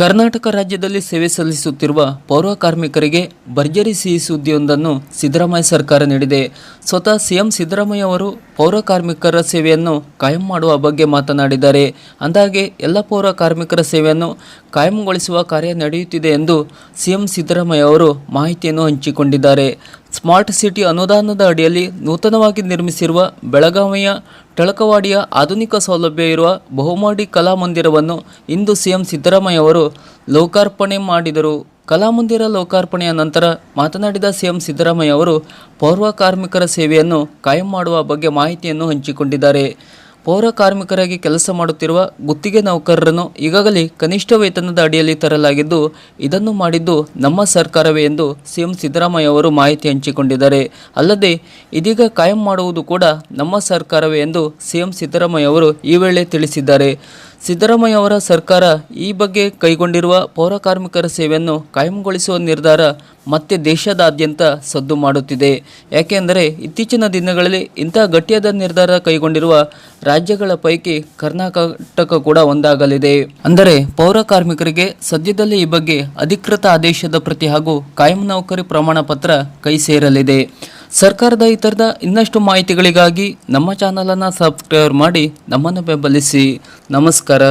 ಕರ್ನಾಟಕ ರಾಜ್ಯದಲ್ಲಿ ಸೇವೆ ಸಲ್ಲಿಸುತ್ತಿರುವ ಪೌರ ಕಾರ್ಮಿಕರಿಗೆ ಭರ್ಜರಿ ಸಿಹಿ ಸುದ್ದಿಯೊಂದನ್ನು ಸಿದ್ದರಾಮಯ್ಯ ಸರ್ಕಾರ ನೀಡಿದೆ. ಸ್ವತಃ ಸಿಎಂ ಸಿದ್ದರಾಮಯ್ಯ ಅವರು ಪೌರ ಕಾರ್ಮಿಕರ ಸೇವೆಯನ್ನು ಕಾಯಂ ಮಾಡುವ ಬಗ್ಗೆ ಮಾತನಾಡಿದ್ದಾರೆ. ಅಂದಾಗೆ ಎಲ್ಲ ಪೌರ ಕಾರ್ಮಿಕರ ಸೇವೆಯನ್ನು ಕಾಯಂಗೊಳಿಸುವ ಕಾರ್ಯ ನಡೆಯುತ್ತಿದೆ ಎಂದು ಸಿಎಂ ಸಿದ್ದರಾಮಯ್ಯ ಅವರು ಮಾಹಿತಿಯನ್ನು ಹಂಚಿಕೊಂಡಿದ್ದಾರೆ. ಸ್ಮಾರ್ಟ್ ಸಿಟಿ ಅನುದಾನದ ಅಡಿಯಲ್ಲಿ ನೂತನವಾಗಿ ನಿರ್ಮಿಸಿರುವ ಬೆಳಗಾವಿಯ ಟಳಕವಾಡಿಯ ಆಧುನಿಕ ಸೌಲಭ್ಯ ಇರುವ ಬಹುಮಾಡಿ ಕಲಾಮಂದಿರವನ್ನು ಇಂದು ಸಿಎಂ ಸಿದ್ದರಾಮಯ್ಯ ಅವರು ಲೋಕಾರ್ಪಣೆ ಮಾಡಿದರು. ಕಲಾಮಂದಿರ ಲೋಕಾರ್ಪಣೆಯ ನಂತರ ಮಾತನಾಡಿದ ಸಿಎಂ ಸಿದ್ದರಾಮಯ್ಯ ಅವರು ಪೌರ್ವ ಕಾರ್ಮಿಕರ ಸೇವೆಯನ್ನು ಕಾಯಂ ಮಾಡುವ ಬಗ್ಗೆ ಮಾಹಿತಿಯನ್ನು ಹಂಚಿಕೊಂಡಿದ್ದಾರೆ. ಪೌರ ಕಾರ್ಮಿಕರಾಗಿ ಕೆಲಸ ಮಾಡುತ್ತಿರುವ ಗುತ್ತಿಗೆ ನೌಕರರನ್ನು ಈಗಾಗಲೇ ಕನಿಷ್ಠ ವೇತನದ ಅಡಿಯಲ್ಲಿ ತರಲಾಗಿದ್ದು, ಇದನ್ನು ಮಾಡಿದ್ದು ನಮ್ಮ ಸರ್ಕಾರವೇ ಎಂದು ಸಿಎಂ ಸಿದ್ದರಾಮಯ್ಯ ಅವರು ಮಾಹಿತಿ ಹಂಚಿಕೊಂಡಿದ್ದಾರೆ. ಅಲ್ಲದೆ, ಇದೀಗ ಕಾಯಂ ಮಾಡುವುದು ಕೂಡ ನಮ್ಮ ಸರ್ಕಾರವೇ ಎಂದು ಸಿಎಂ ಸಿದ್ದರಾಮಯ್ಯ ಅವರು ಈ ವೇಳೆ ತಿಳಿಸಿದ್ದಾರೆ. ಸಿದ್ದರಾಮಯ್ಯ ಅವರ ಸರ್ಕಾರ ಈ ಬಗ್ಗೆ ಕೈಗೊಂಡಿರುವ ಪೌರ ಕಾರ್ಮಿಕರ ಸೇವೆಯನ್ನು ಕಾಯಂಗೊಳಿಸುವ ನಿರ್ಧಾರ ಮತ್ತೆ ದೇಶದಾದ್ಯಂತ ಸದ್ದು ಮಾಡುತ್ತಿದೆ. ಯಾಕೆಂದರೆ, ಇತ್ತೀಚಿನ ದಿನಗಳಲ್ಲಿ ಇಂತಹ ಗಟ್ಟಿಯಾದ ನಿರ್ಧಾರ ಕೈಗೊಂಡಿರುವ ರಾಜ್ಯಗಳ ಪೈಕಿ ಕರ್ನಾಟಕ ಕೂಡ ಒಂದಾಗಲಿದೆ. ಅಂದರೆ ಪೌರ ಕಾರ್ಮಿಕರಿಗೆ ಸದ್ಯದಲ್ಲೇ ಈ ಬಗ್ಗೆ ಅಧಿಕೃತ ಆದೇಶದ ಪ್ರತಿ ಹಾಗೂ ಕಾಯಂ ನೌಕರಿ ಪ್ರಮಾಣ ಪತ್ರ ಕೈ ಸೇರಲಿದೆ. ಸರ್ಕಾರದ ಈ ಥರದ ಇನ್ನಷ್ಟು ಮಾಹಿತಿಗಳಿಗಾಗಿ ನಮ್ಮ ಚಾನಲನ್ನು ಸಬ್ಸ್ಕ್ರೈಬ್ ಮಾಡಿ ನಮ್ಮನ್ನು ಬೆಂಬಲಿಸಿ. ನಮಸ್ಕಾರ.